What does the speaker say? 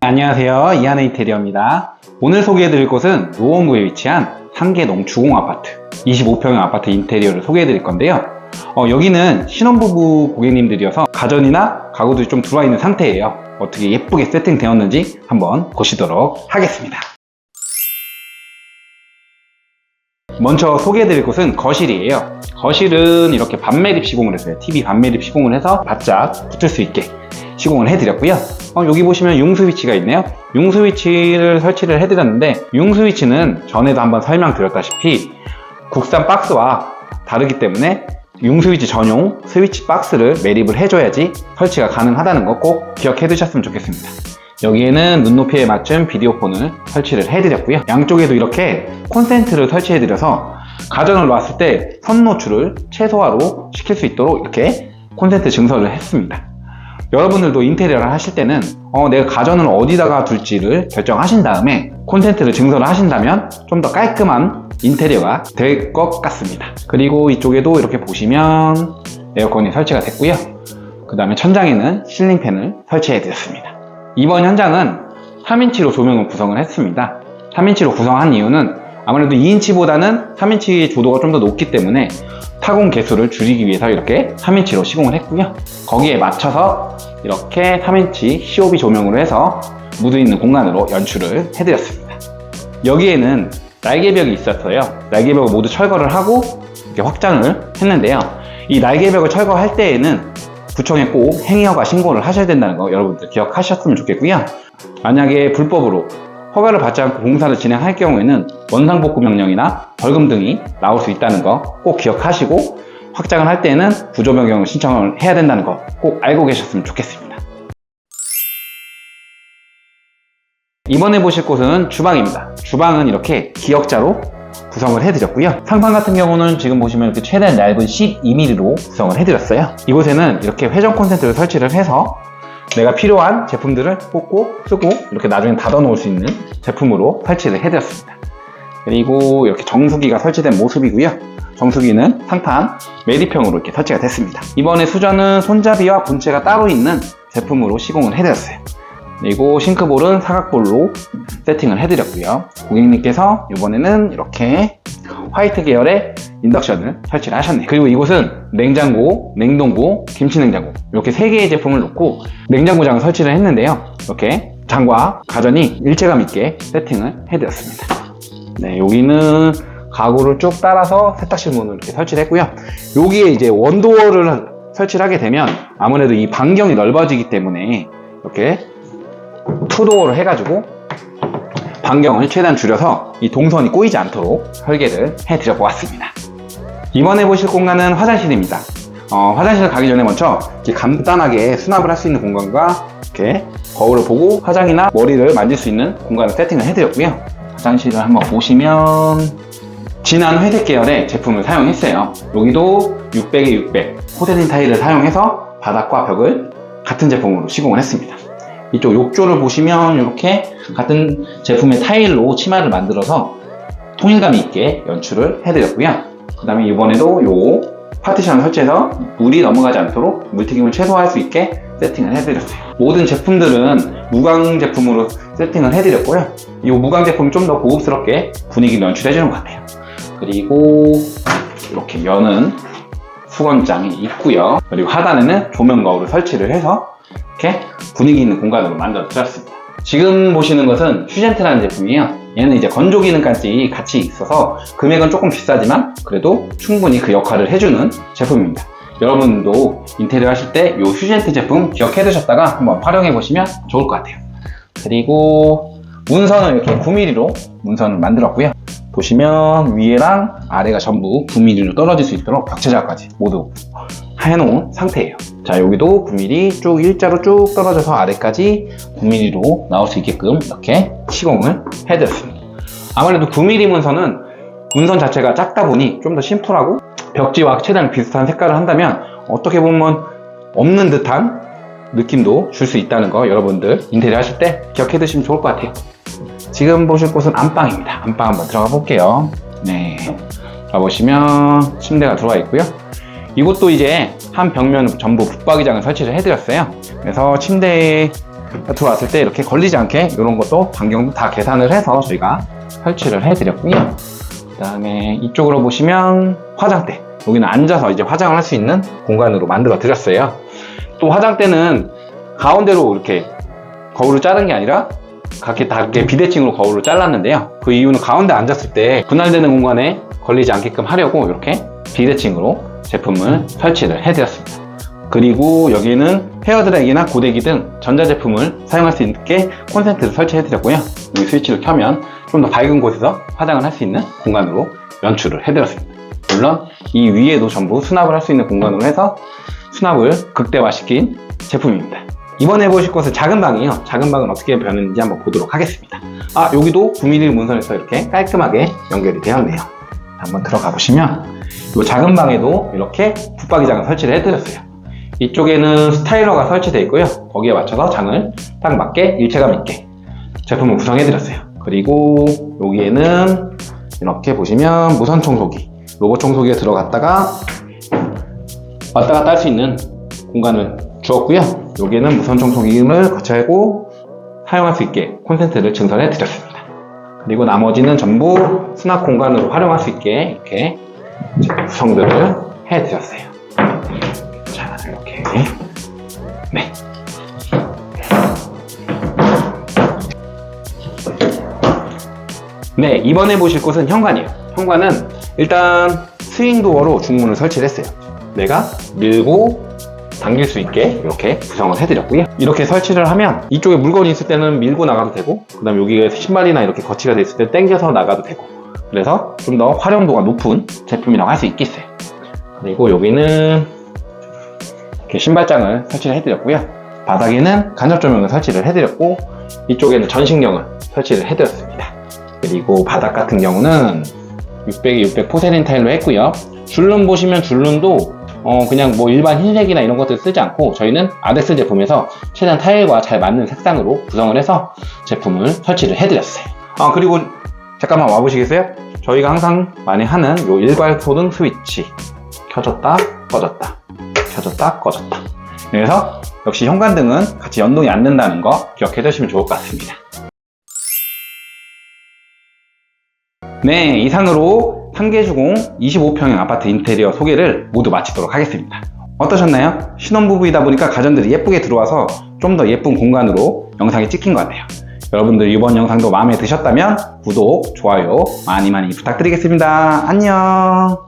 안녕하세요. 이하나 인테리어입니다. 오늘 소개해드릴 곳은 노원구에 위치한 상계동 주공 아파트 25평형 아파트 인테리어를 소개해드릴 건데요. 어, 여기는 신혼부부 고객님들이어서 가전이나 가구들이 좀 들어와 있는 상태예요. 어떻게 예쁘게 세팅되었는지 한번 보시도록 하겠습니다. 먼저 소개해드릴 곳은 거실이에요. 거실은 이렇게 반매립 시공을 했어요. TV 반매립 시공을 해서 바짝 붙을 수 있게 시공을 해드렸고요. 어, 여기 보시면 융 스위치가 있네요. 융 스위치를 설치를 해드렸는데 융 스위치는 전에도 한번 설명드렸다시피 국산 박스와 다르기 때문에 융 스위치 전용 스위치 박스를 매립을 해줘야지 설치가 가능하다는 거 꼭 기억해 두셨으면 좋겠습니다. 여기에는 눈높이에 맞춘 비디오폰을 설치를 해드렸고요. 양쪽에도 이렇게 콘센트를 설치해드려서 가전을 놨을 때 선 노출을 최소화로 시킬 수 있도록 이렇게 콘센트 증설을 했습니다. 여러분들도 인테리어를 하실 때는 어, 내가 가전을 어디다가 둘지를 결정하신 다음에 콘센트를 증설을 하신다면 좀 더 깔끔한 인테리어가 될 것 같습니다. 그리고 이쪽에도 이렇게 보시면 에어컨이 설치가 됐고요. 그 다음에 천장에는 실링팬을 설치해 드렸습니다. 이번 현장은 3인치로 조명을 구성을 했습니다. 3인치로 구성한 이유는 아무래도 2인치보다는 3인치 조도가 좀 더 높기 때문에 타공 개수를 줄이기 위해서 이렇게 3인치로 시공을 했고요. 거기에 맞춰서 이렇게 3인치 COB 조명으로 해서 무드 있는 공간으로 연출을 해드렸습니다. 여기에는 날개벽이 있었어요. 날개벽을 모두 철거를 하고 이렇게 확장을 했는데요. 이 날개벽을 철거할 때에는 구청에 꼭 행위허가 신고를 하셔야 된다는 거 여러분들 기억하셨으면 좋겠고요. 만약에 불법으로 허가를 받지 않고 공사를 진행할 경우에는 원상복구 명령이나 벌금 등이 나올 수 있다는 거 꼭 기억하시고 확장을 할 때는 구조 변경을 신청을 해야 된다는 거 꼭 알고 계셨으면 좋겠습니다. 이번에 보실 곳은 주방입니다. 주방은 이렇게 기역자로 구성을 해드렸고요. 상판 같은 경우는 지금 보시면 이렇게 최대한 얇은 12mm로 구성을 해드렸어요. 이곳에는 이렇게 회전 콘센트를 설치를 해서 내가 필요한 제품들을 꽂고 쓰고 이렇게 나중에 닫아 놓을 수 있는 제품으로 설치를 해드렸습니다. 그리고 이렇게 정수기가 설치된 모습이고요. 정수기는 상판 매립형으로 이렇게 설치가 됐습니다. 이번에 수전은 손잡이와 본체가 따로 있는 제품으로 시공을 해드렸어요. 그리고 싱크볼은 사각볼로 세팅을 해드렸고요. 고객님께서 이번에는 이렇게 화이트 계열의 인덕션을 설치를 하셨네요. 그리고 이곳은 냉장고, 냉동고, 김치냉장고 이렇게 세 개의 제품을 놓고 냉장고장을 설치를 했는데요. 이렇게 장과 가전이 일체감 있게 세팅을 해드렸습니다. 네, 여기는 가구를 쭉 따라서 세탁실 문을 이렇게 설치를 했고요. 여기에 이제 원도어를 설치를 하게 되면 아무래도 이 반경이 넓어지기 때문에 이렇게 투도어를 해가지고 반경을 최대한 줄여서 이 동선이 꼬이지 않도록 설계를 해드려 보았습니다. 이번에 보실 공간은 화장실입니다. 어, 화장실 가기 전에 먼저 이렇게 간단하게 수납을 할 수 있는 공간과 이렇게 거울을 보고 화장이나 머리를 만질 수 있는 공간을 세팅을 해드렸고요. 화장실을 한번 보시면 진한 회색 계열의 제품을 사용했어요. 여기도 600에 600 포세린 타일을 사용해서 바닥과 벽을 같은 제품으로 시공을 했습니다. 이쪽 욕조를 보시면 이렇게 같은 제품의 타일로 치마를 만들어서 통일감 있게 연출을 해드렸고요. 그 다음에 이번에도 요 파티션을 설치해서 물이 넘어가지 않도록 물튀김을 최소화할 수 있게 세팅을 해드렸어요. 모든 제품들은 무광 제품으로 세팅을 해드렸고요. 이 무광 제품이 좀 더 고급스럽게 분위기를 연출해주는 것 같아요. 그리고 이렇게 여는 수건장이 있고요. 그리고 하단에는 조명 거울을 설치를 해서 이렇게 분위기 있는 공간으로 만들어 드렸습니다. 지금 보시는 것은 휴젠트라는 제품이에요. 얘는 이제 건조 기능까지 같이 있어서 금액은 조금 비싸지만 그래도 충분히 그 역할을 해주는 제품입니다. 여러분도 인테리어 하실 때 이 휴젠트 제품 기억해 두셨다가 한번 활용해 보시면 좋을 것 같아요. 그리고 문선을 이렇게 9mm로 문선을 만들었고요. 보시면 위에랑 아래가 전부 9mm로 떨어질 수 있도록 벽체자까지 모두 해놓은 상태예요. 자 여기도 9mm 쭉 일자로 쭉 떨어져서 아래까지 9mm로 나올 수 있게끔 이렇게 시공을 해드렸습니다. 아무래도 9mm 문선은 문선 자체가 작다 보니 좀 더 심플하고 벽지와 최대한 비슷한 색깔을 한다면 어떻게 보면 없는 듯한 느낌도 줄 수 있다는 거 여러분들 인테리어 하실 때 기억해 두시면 좋을 것 같아요. 지금 보실 곳은 안방입니다. 안방 한번 들어가 볼게요. 네. 가보시면 침대가 들어와 있고요. 이곳도 이제 한 벽면 전부 붙박이장을 설치를 해드렸어요. 그래서 침대에 들어왔을 때 이렇게 걸리지 않게 이런 것도 반경도 다 계산을 해서 저희가 설치를 해드렸고요. 그 다음에 이쪽으로 보시면 화장대. 여기는 앉아서 이제 화장을 할 수 있는 공간으로 만들어 드렸어요. 또 화장대는 가운데로 이렇게 거울을 자른 게 아니라 각기 다르게 비대칭으로 거울을 잘랐는데요. 그 이유는 가운데 앉았을 때 분할되는 공간에 걸리지 않게끔 하려고 이렇게 비대칭으로 제품을 설치를 해드렸습니다. 그리고 여기는 헤어드라이기나 고데기 등 전자제품을 사용할 수 있게 콘센트를 설치해드렸고요. 여기 스위치를 켜면 좀 더 밝은 곳에서 화장을 할 수 있는 공간으로 연출을 해드렸습니다. 물론 이 위에도 전부 수납을 할 수 있는 공간으로 해서 수납을 극대화시킨 제품입니다. 이번에 보실 곳은 작은 방이에요. 작은 방은 어떻게 변했는지 한번 보도록 하겠습니다. 아, 여기도 9mm 문선에서 이렇게 깔끔하게 연결이 되었네요. 한번 들어가 보시면 이 작은 방에도 이렇게 붙박이장을 설치를 해드렸어요. 이쪽에는 스타일러가 설치되어 있고요. 거기에 맞춰서 장을 딱 맞게 일체감 있게 제품을 구성해드렸어요. 그리고 여기에는 이렇게 보시면 무선 청소기, 로봇 청소기에 들어갔다가 왔다 갔다 할 수 있는 공간을 주었고요. 여기에는 무선 청소기를 거치하고 사용할 수 있게 콘센트를 증설해 드렸습니다. 그리고 나머지는 전부 수납 공간으로 활용할 수 있게 이렇게 구성들을 해 드렸어요. 자, 이렇게. 네. 네, 이번에 보실 곳은 현관이에요. 현관은 일단 스윙 도어로 중문을 설치를 했어요. 내가 밀고 당길 수 있게 이렇게 구성을 해드렸고요. 이렇게 설치를 하면 이쪽에 물건이 있을 때는 밀고 나가도 되고, 그 다음에 여기에 신발이나 이렇게 거치가 됐을 때 당겨서 나가도 되고, 그래서 좀 더 활용도가 높은 제품이라고 할 수 있겠어요. 그리고 여기는 이렇게 신발장을 설치를 해드렸고요. 바닥에는 간접 조명을 설치를 해드렸고, 이쪽에는 전식령을 설치를 해드렸습니다. 그리고 바닥 같은 경우는 600에 600 포세린 타일로 했고요. 줄눈 보시면 줄눈도 어, 그냥 뭐 일반 흰색이나 이런 것들 쓰지 않고 저희는 아덱스 제품에서 최대한 타일과 잘 맞는 색상으로 구성을 해서 제품을 설치를 해드렸어요. 아 그리고 잠깐만 와보시겠어요? 저희가 항상 많이 하는 요 일괄 소등 스위치 켜졌다 꺼졌다 켜졌다 꺼졌다 그래서 역시 현관등은 같이 연동이 안 된다는 거 기억해 두시면 좋을 것 같습니다. 네, 이상으로 상계주공 25평형 아파트 인테리어 소개를 모두 마치도록 하겠습니다. 어떠셨나요? 신혼부부이다 보니까 가전들이 예쁘게 들어와서 좀 더 예쁜 공간으로 영상이 찍힌 것 같아요. 여러분들 이번 영상도 마음에 드셨다면 구독, 좋아요 많이 많이 부탁드리겠습니다. 안녕!